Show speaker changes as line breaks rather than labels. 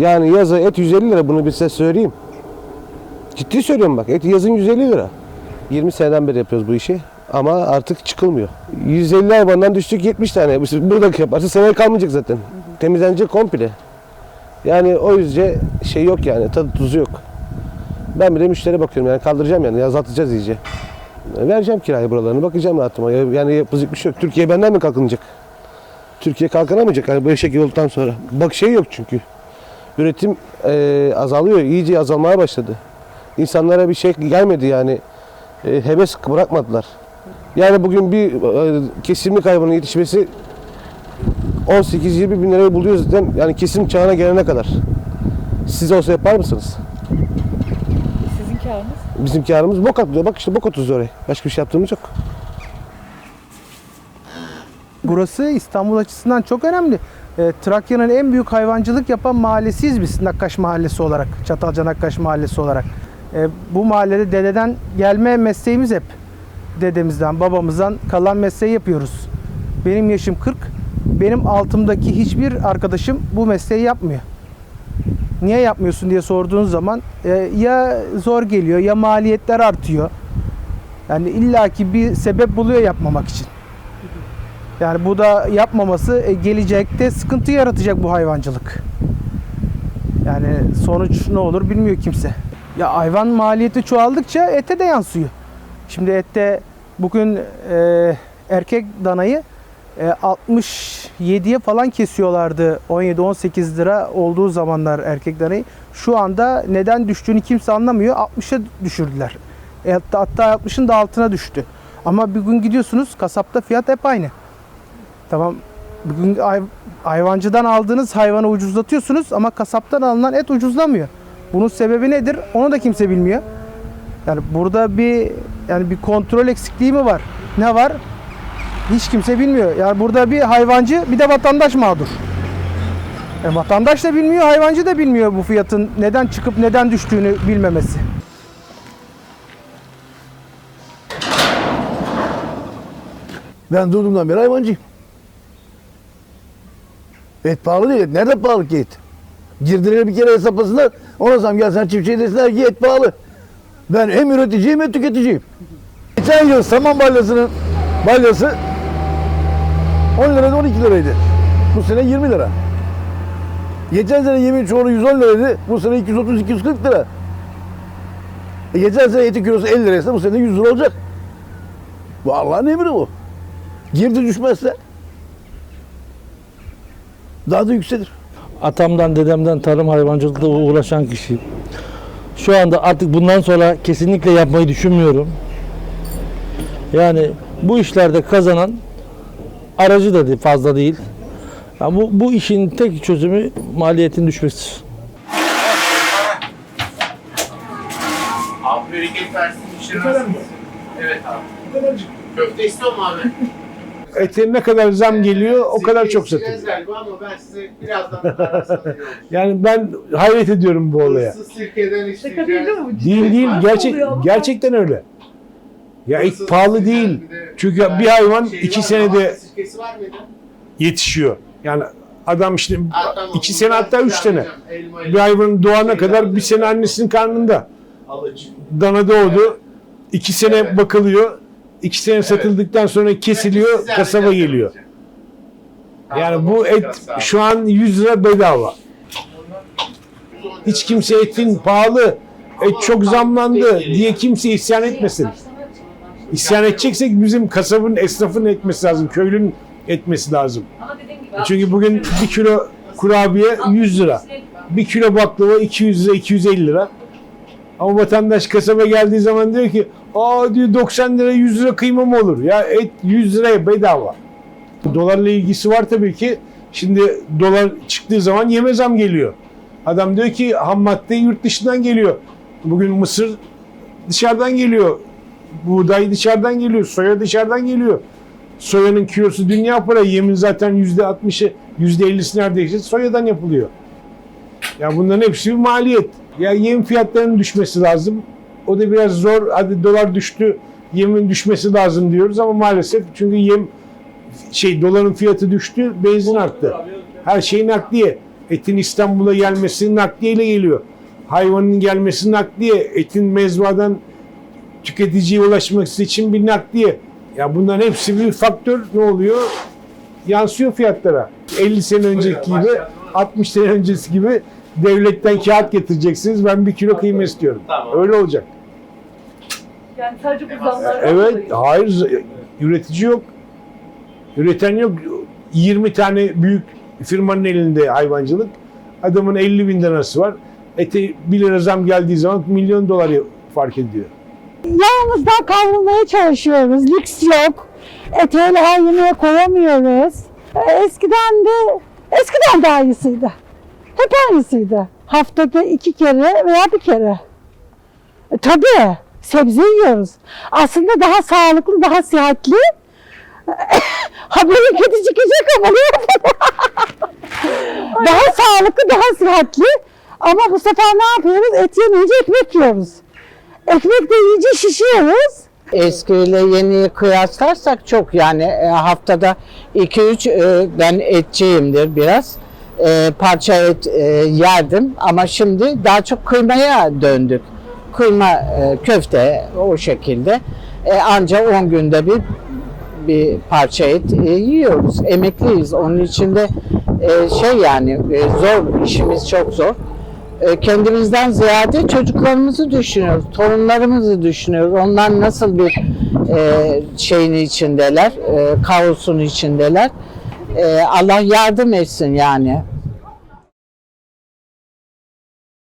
Yani yazı et 150 lira bunu bir size söyleyeyim. Ciddi söylüyorum bak et yazın 150 lira. 20 seneden beri yapıyoruz bu işi ama artık çıkılmıyor. 150 hayvandan düştük 70 tane. Buradaki yaparsa seneye kalmayacak zaten. Temizlenecek komple. Yani o yüzden şey yok yani tadı tuzu yok. Ben bir de müşteri bakıyorum yani kaldıracağım yani azaltacağız iyice. E, Vereceğim kirayı buralarını bakacağım rahatıma. Ya- Yani yapılacak bir şey yok. Türkiye benden mi kalkınacak? Türkiye kalkınamayacak hani böyle şekil olduktan sonra. Bak şey yok çünkü. Üretim e, azalıyor. iyice azalmaya başladı. İnsanlara bir şey gelmedi yani. E, heves bırakmadılar. Yani bugün bir e, kesimlik hayvanın yetişmesi 18-20 bin lirayı buluyor zaten. Yani kesim çağına gelene kadar. Siz olsa yapar mısınız?
Sizin karınız?
Bizim karımız bok atıyor. Bak işte bok atıyoruz oraya. Başka bir şey yaptığımız yok.
Burası İstanbul açısından çok önemli. E, Trakya'nın en büyük hayvancılık yapan mahallesiyiz biz Nakkaş Mahallesi olarak. Çatalca Nakkaş Mahallesi olarak. E, bu mahallede dededen gelme mesleğimiz hep. Dedemizden, babamızdan kalan mesleği yapıyoruz. Benim yaşım 40. Benim altımdaki hiçbir arkadaşım bu mesleği yapmıyor. Niye yapmıyorsun diye sorduğunuz zaman e, ya zor geliyor ya maliyetler artıyor. Yani illaki bir sebep buluyor yapmamak için. Yani bu da yapmaması e, gelecekte sıkıntı yaratacak bu hayvancılık. Yani sonuç ne olur bilmiyor kimse. Ya hayvan maliyeti çoğaldıkça ete de yansıyor. Şimdi ette bugün e, erkek danayı e, 67'ye falan kesiyorlardı. 17-18 lira olduğu zamanlar erkek danayı. Şu anda neden düştüğünü kimse anlamıyor. 60'a düşürdüler. E, hatta, hatta 60'ın da altına düştü. Ama bir gün gidiyorsunuz kasapta fiyat hep aynı. Tamam bugün hay- hayvancıdan aldığınız hayvanı ucuzlatıyorsunuz ama kasaptan alınan et ucuzlamıyor. Bunun sebebi nedir? Onu da kimse bilmiyor. Yani burada bir yani bir kontrol eksikliği mi var? Ne var? Hiç kimse bilmiyor. Yani burada bir hayvancı bir de vatandaş mağdur. E, vatandaş da bilmiyor, hayvancı da bilmiyor bu fiyatın neden çıkıp neden düştüğünü bilmemesi.
Ben doğduğumdan beri hayvancıyım. Et pahalı değil. Nerede pahalı ki et? Girdileri bir kere hesaplasınlar. Ona zam gelsen çiftçiye desinler ki et pahalı. Ben hem üreticiyim hem tüketiciyim. Geçen yıl saman balyasının balyası 10 liraydı 12 liraydı. Bu sene 20 lira. Geçen sene yemin çoğunu 110 liraydı. Bu sene 230-240 lira. E geçen sene etin kilosu 50 liraysa bu sene 100 lira olacak. Bu Allah'ın emri bu. Girdi düşmezse daha da yükselir.
atamdan dedemden tarım hayvancılıkla uğraşan kişi. Şu anda artık bundan sonra kesinlikle yapmayı düşünmüyorum. Yani bu işlerde kazanan aracı da fazla değil. Yani bu, bu işin tek çözümü maliyetin düşmesi.
Abi bereket versin? Evet abi. Köfte istiyor mu abi?
Ete ne kadar zam geliyor o kadar çok
satıyor. ama ben size birazdan
Yani ben hayret ediyorum bu olaya.
Hırsız sirkeden
Şaka değil değil mi? bu?
Değil değil gerçek
oluyor ama.
gerçekten öyle. Ya et pahalı değil. Çünkü bir hayvan iki senede
Ağaç sirkesi var mıydı?
yetişiyor. Yani adam işte
Ha, tamam.
iki sene
ben
hatta üç.
Elma
Bir hayvanın doğana
Şeyden
kadar bir sene annesinin karnında.
Alıcı.
Dana doğdu. iki sene
Evet.
bakılıyor. İki sene satıldıktan sonra kesiliyor,
Size
kasaba geliyor. Yani bu et şu an 100 lira bedava. Hiç kimse etin pahalı, et çok zamlandı diye kimse isyan etmesin. İsyan edeceksek bizim kasabın, esnafın etmesi lazım, köylünün etmesi lazım.
Gibi
Çünkü bugün bir kilo kurabiye 100 lira. Bir kilo baklava 200 lira, 250 lira. Ama vatandaş kasaba geldiği zaman diyor ki aa diyor 90 lira 100 lira kıyma mı olur? Ya et 100 liraya bedava. Dolarla ilgisi var tabii ki. Şimdi dolar çıktığı zaman yeme zam geliyor. Adam diyor ki ham madde yurt dışından geliyor. Bugün mısır dışarıdan geliyor. Buğday dışarıdan geliyor. Soya dışarıdan geliyor. Soyanın kilosu dünya para. Yemin zaten yüzde 60'ı, yüzde 50'si neredeyse soyadan yapılıyor. Ya bunların hepsi bir maliyet. Ya yem fiyatlarının düşmesi lazım. O da biraz zor. Hadi dolar düştü, yemin düşmesi lazım diyoruz ama maalesef çünkü yem şey doların fiyatı düştü, benzin arttı. Her şey nakliye. Etin İstanbul'a gelmesi nakliyeyle geliyor. Hayvanın gelmesi nakliye. Etin mezbadan tüketiciye ulaşması için bir nakliye. Ya bunların hepsi bir faktör ne oluyor? Yansıyor fiyatlara. 50 sene önceki gibi, 60 sene öncesi gibi devletten kağıt getireceksiniz. Ben bir kilo kıyma istiyorum.
Tamam.
Öyle olacak.
Yani sadece bu zamlardan
Evet, hayır üretici yok. Üreten yok. 20 tane büyük firmanın elinde hayvancılık. Adamın 50 bin lirası var. Ete 1 lira zam geldiği zaman milyon doları fark ediyor.
Yağımızdan kavrulmaya çalışıyoruz. Lüks yok. Et öyle her yemeğe koyamıyoruz. E, Eskiden de eskiden daha iyisiydi. Hep aynısıydı. Haftada iki kere veya bir kere. E, tabii sebze yiyoruz. Aslında daha sağlıklı, daha sıhhatli. Haberi kötü çıkacak ama ne daha sağlıklı, daha sıhhatli. Ama bu sefer ne yapıyoruz? Et yemeyince ekmek yiyoruz. Ekmek de yiyince şişiyoruz.
Eskiyle yeniyi kıyaslarsak çok yani e, haftada 2-3 e, ben etçiyimdir biraz. E, parça et e, yerdim ama şimdi daha çok kıymaya döndük. Kıyma, e, köfte o şekilde. E, anca 10 günde bir bir parça et e, yiyoruz. Emekliyiz. Onun içinde e, şey yani e, zor, işimiz çok zor. E, kendimizden ziyade çocuklarımızı düşünüyoruz, torunlarımızı düşünüyoruz. Onlar nasıl bir e, şeyin içindeler, e, kaosun içindeler. E, Allah yardım etsin yani.